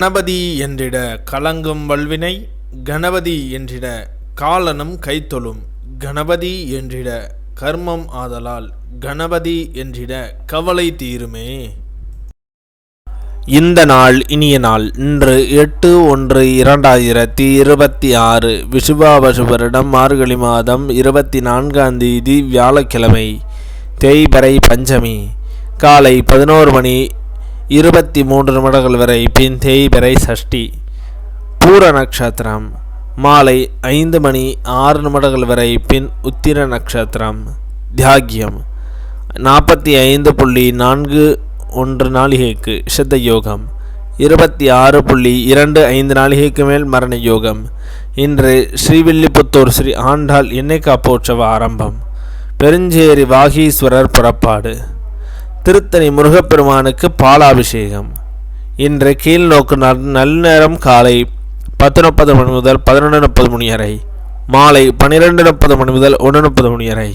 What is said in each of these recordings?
கணபதி என்றிட கலங்கும் வல்வினை கணபதி என்றிட காலனும் கைத்தொழும் கணபதி என்றிட கர்மம் ஆதலால் கணபதி என்றிட கவலை தீருமே. இந்த நாள் இனிய நாள் இன்று எட்டு ஒன்று இரண்டாயிரத்தி இருபத்தி ஆறு விஷுவாபசு வருடம் மார்கழி மாதம் இருபத்தி நான்காம் தேதி வியாழக்கிழமை தேய்பறை பஞ்சமி காலை பதினோரு மணி இருபத்தி மூன்று நிமிடங்கள் வரை பின் தேய்பிறை சஷ்டி. பூர நட்சத்திரம் மாலை ஐந்து மணி ஆறு நிமிடங்கள் வரை பின் உத்திர நட்சத்திரம் தியாகியம். நாற்பத்தி ஐந்து புள்ளி நான்கு ஒன்று நாளிகைக்கு சித்த யோகம். இருபத்தி ஆறு புள்ளி இரண்டு ஐந்து நாளிகைக்கு மேல் மரண யோகம். இன்று ஸ்ரீவில்லிபுத்தூர் ஸ்ரீ ஆண்டாள் எண்ணெய் காப்போற்சவ ஆரம்பம். பெருஞ்சேரி வாகீஸ்வரர் புறப்பாடு. திருத்தணி முருகப்பெருமானுக்கு பாலாபிஷேகம். இன்று கீழ்நோக்கு நல் நல்நேரம் காலை பத்து முப்பது மணி முதல் பதினொன்று முப்பது மணி வரை மாலை பன்னிரெண்டு முப்பது மணி முதல் ஒன்று முப்பது மணி வரை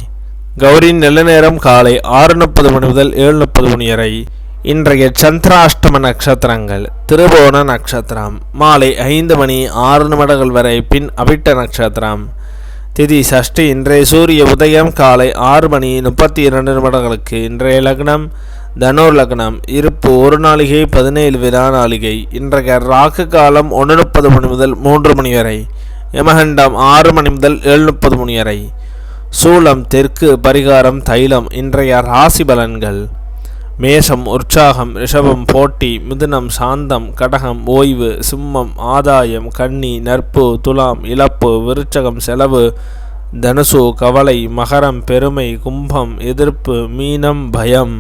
கௌரி நல்ல நேரம் காலை ஆறு முப்பது மணி முதல் ஏழு முப்பது மணி வரை இன்றைய சந்திராஷ்டம நட்சத்திரங்கள் திருவோண நட்சத்திரம் மாலை ஐந்து மணி ஆறு நிமிடங்கள் வரை பின் அவிட்ட நட்சத்திரம். திதி சஷ்டி இன்றைய சூரிய உதயம் காலை ஆறு மணி முப்பத்தி இரண்டு நிமிடங்களுக்கு இன்றைய லக்னம் தனுர் லக்னம் இருப்பு ஒரு நாளிகை பதினேழு வினா நாளிகை. இன்றைய ராக்கு காலம் ஒன்று முப்பது மணி முதல் மூன்று மணி வரை. யமகண்டம் ஆறு மணி முதல் ஏழு முப்பது மணி வரை. சூளம் தெற்கு பரிகாரம் தைலம் இன்றைய ராசி பலன்கள். மேஷம் உற்சாகம் ரிஷபம் போட்டி மிதுனம் சாந்தம் கடகம் ஓய்வு சிம்மம் ஆதாயம் கன்னி நற்பு துலாம் இழப்பு விருச்சகம் செலவு தனுசு கவலை மகரம் பெருமை கும்பம் எதிர்ப்பு மீனம் பயம்.